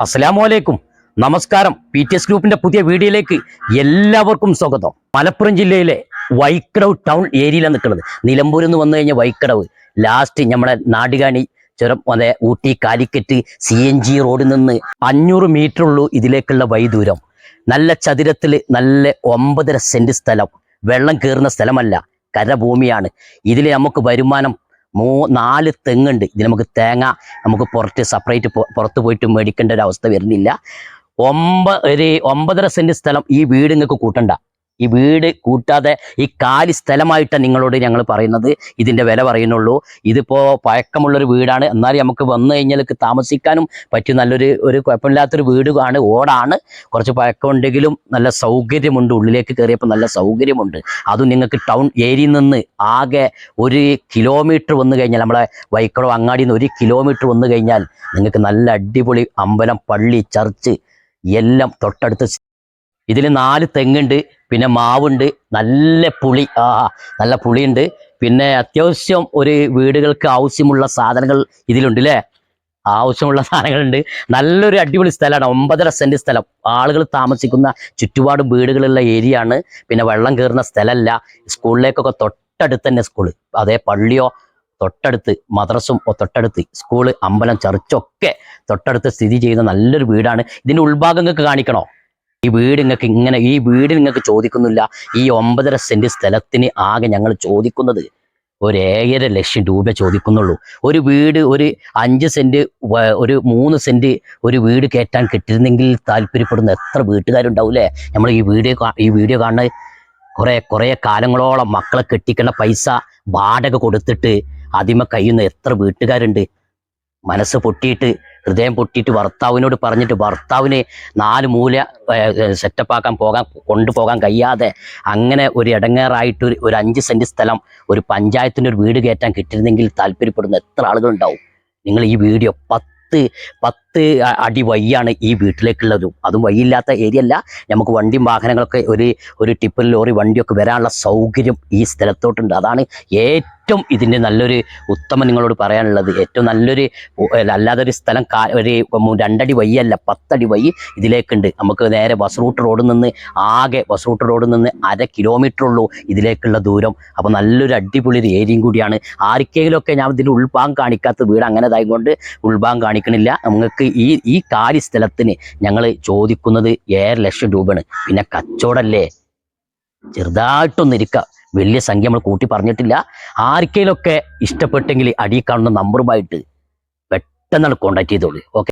അസ്സലാമു അലൈക്കും. നമസ്കാരം. പി ടി എസ് ഗ്രൂപ്പിന്റെ പുതിയ വീഡിയോയിലേക്ക് എല്ലാവർക്കും സ്വാഗതം. മലപ്പുറം ജില്ലയിലെ വൈക്കടവ് ടൗൺ ഏരിയയിലാണ് നിൽക്കുന്നത്. നിലമ്പൂരിൽ നിന്ന് വന്നു കഴിഞ്ഞാൽ വൈക്കടവ് ലാസ്റ്റ് നമ്മുടെ നാടുകാണി ചുരം അതെ Ooty Calicut C N G റോഡിൽ നിന്ന് അഞ്ഞൂറ് മീറ്റർ ഉള്ളൂ ഇതിലേക്കുള്ള വൈദൂരം നല്ല ചതുരത്തിൽ നല്ല ഒമ്പതര സെന്റ് സ്ഥലം. വെള്ളം കയറുന്ന സ്ഥലമല്ല. കരഭൂമിയാണ്. ഇതിൽ നമുക്ക് വരുമാനം മൂ നാല് തെങ്ങുണ്ട്. ഇതിന് നമുക്ക് തേങ്ങ നമുക്ക് പുറത്ത് സെപ്പറേറ്റ് പുറത്ത് പോയിട്ട് മേടിക്കേണ്ട ഒരു അവസ്ഥ വരുന്നില്ല. ഒമ്പ ഒരു ഒമ്പതര സെന്റ് സ്ഥലം ഈ വീട് നിങ്ങൾക്ക് കൂട്ടണ്ട. ഈ വീട് കൂട്ടാതെ ഈ കാലി സ്ഥലമായിട്ടാണ് നിങ്ങളോട് ഞങ്ങൾ പറയുന്നത്. ഇതിന്റെ വില പറയുന്നുള്ളൂ. ഇതിപ്പോൾ പഴക്കമുള്ളൊരു വീടാണ്. എന്നാലും നമുക്ക് വന്നു കഴിഞ്ഞാൽ താമസിക്കാനും പറ്റിയ നല്ലൊരു ഒരു കുഴപ്പമില്ലാത്തൊരു വീടാണ് ഓടാണ്. കുറച്ച് പഴക്കമുണ്ടെങ്കിലും നല്ല സൗകര്യമുണ്ട്. ഉള്ളിലേക്ക് കയറിയപ്പോൾ നല്ല സൗകര്യമുണ്ട്. അതും നിങ്ങൾക്ക് ടൗൺ ഏരിയയിൽ നിന്ന് ആകെ ഒരു കിലോമീറ്റർ വന്നു കഴിഞ്ഞാൽ നമ്മളെ വൈക്കടോ അങ്ങാടിയിൽ നിന്ന് ഒരു കിലോമീറ്റർ വന്നു കഴിഞ്ഞാൽ നിങ്ങൾക്ക് നല്ല അടിപൊളി അമ്പലം പള്ളി ചർച്ച് എല്ലാം തൊട്ടടുത്ത് ഇതിൽ നാല് തെങ്ങുണ്ട് പിന്നെ മാവുണ്ട് നല്ല പുളി ആ നല്ല പുളിയുണ്ട്. പിന്നെ അത്യാവശ്യം ഒരു വീടുകൾക്ക് ആവശ്യമുള്ള സാധനങ്ങൾ ഇതിലുണ്ട് അല്ലേ ആവശ്യമുള്ള സാധനങ്ങളുണ്ട്. നല്ലൊരു അടിപൊളി സ്ഥലമാണ്. ഒമ്പതര സെന്റ് സ്ഥലം. ആളുകൾ താമസിക്കുന്ന ചുറ്റുപാട് വീടുകളുള്ള ഏരിയ ആണ് പിന്നെ വെള്ളം കയറുന്ന സ്ഥലമല്ല. സ്കൂളിലേക്കൊക്കെ തൊട്ടടുത്ത് തന്നെ സ്കൂൾ. അതേ പള്ളിയോ തൊട്ടടുത്ത് മദ്രസും തൊട്ടടുത്ത് സ്കൂൾ അമ്പലം ചർച്ചൊക്കെ തൊട്ടടുത്ത് സ്ഥിതി ചെയ്യുന്ന നല്ലൊരു വീടാണ്. ഇതിന്റെ ഉൾഭാഗങ്ങൾക്ക് കാണിക്കണോ? ഈ വീട് നിങ്ങൾക്ക് ഇങ്ങനെ ഈ വീട് നിങ്ങൾക്ക് ചോദിക്കുന്നില്ല. ഈ ഒമ്പതര സെന്റ് സ്ഥലത്തിന് ആകെ ഞങ്ങൾ ചോദിക്കുന്നത് ഒരു ഏഴര ലക്ഷം രൂപ ചോദിക്കുന്നുള്ളൂ. ഒരു വീട് ഒരു അഞ്ച് സെന്റ് ഒരു മൂന്ന് സെന്റ് ഒരു വീട് കയറ്റാൻ കിട്ടിയിരുന്നെങ്കിൽ താല്പര്യപ്പെടുന്ന എത്ര വീട്ടുകാരുണ്ടാവൂലേ നമ്മൾ ഈ വീഡിയോ ഈ വീഡിയോ കാണുന്ന കുറെ കുറെ കാലങ്ങളോളം മക്കളെ കെട്ടിക്കേണ്ട പൈസ വാടക കൊടുത്തിട്ട് അതിമ കഴിയുന്ന എത്ര വീട്ടുകാരുണ്ട്? മനസ്സ് പൊട്ടിയിട്ട് ഹൃദയം പൊട്ടിയിട്ട് ഭർത്താവിനോട് പറഞ്ഞിട്ട് ഭർത്താവിനെ നാല് മൂല സെറ്റപ്പ് ആക്കാൻ പോകാൻ കൊണ്ടുപോകാൻ കഴിയാതെ അങ്ങനെ ഒരു ഇടങ്ങേറായിട്ട് ഒരു ഒരു അഞ്ച് സെന്റ് സ്ഥലം ഒരു പഞ്ചായത്തിന്റെ ഒരു വീട് കയറ്റാൻ കിട്ടിയിരുന്നെങ്കിൽ താല്പര്യപ്പെടുന്ന എത്ര ആളുകളുണ്ടാവും? നിങ്ങൾ ഈ വീഡിയോ പത്ത് പത്ത് അ- അടി വയ്യാണ് ഈ വീട്ടിലേക്കുള്ളതും. അതും വഴിയില്ലാത്ത ഏരിയ അല്ല. നമുക്ക് വണ്ടിയും വാഹനങ്ങളൊക്കെ ഒരു ഒരു ടിപ്പർ ലോറി വണ്ടിയൊക്കെ വരാനുള്ള സൗകര്യം ഈ സ്ഥലത്തോട്ടുണ്ട്. അതാണ് ഏറ്റവും ഇതിന്റെ നല്ലൊരു ഉത്തമം നിങ്ങളോട് പറയാനുള്ളത്. ഏറ്റവും നല്ലൊരു അല്ലാതെ ഒരു സ്ഥലം ഒരു രണ്ടടി വയ്യല്ല പത്തടി വഴി ഇതിലേക്കുണ്ട്. നമുക്ക് നേരെ ബസ് റൂട്ട് റോഡിൽ നിന്ന് ആകെ ബസ് റൂട്ട് റോഡിൽ നിന്ന് അര കിലോമീറ്റർ ഉള്ളൂ ഇതിലേക്കുള്ള ദൂരം. അപ്പോൾ നല്ലൊരു അടിപൊളി ഒരു ഏരിയയും കൂടിയാണ്. ആർക്കെങ്കിലുമൊക്കെ ഞാൻ ഇതിന്റെ ഉൾഭാഗം കാണിക്കാത്ത വീട് അങ്ങനെ ഇതായതുകൊണ്ട് ഉൾഭാഗം കാണിക്കണില്ല. നമുക്ക് ഈ ഈ കാലി സ്ഥലത്തിന് ഞങ്ങൾ ചോദിക്കുന്നത് ഏഴര ലക്ഷം രൂപയാണ്. പിന്നെ കച്ചവടല്ലേ? ചെറുതായിട്ടൊന്ന് ഇരിക്കുക വലിയ സംഖ്യ നമ്മൾ കൂട്ടി പറഞ്ഞിട്ടില്ല. ആർക്കെങ്കിലുമൊക്കെ ഇഷ്ടപ്പെട്ടെങ്കിൽ അടിയിൽ കാണുന്ന നമ്പറുമായിട്ട് പെട്ടെന്ന് കോണ്ടാക്ട് ചെയ്തോളൂ. ഓക്കെ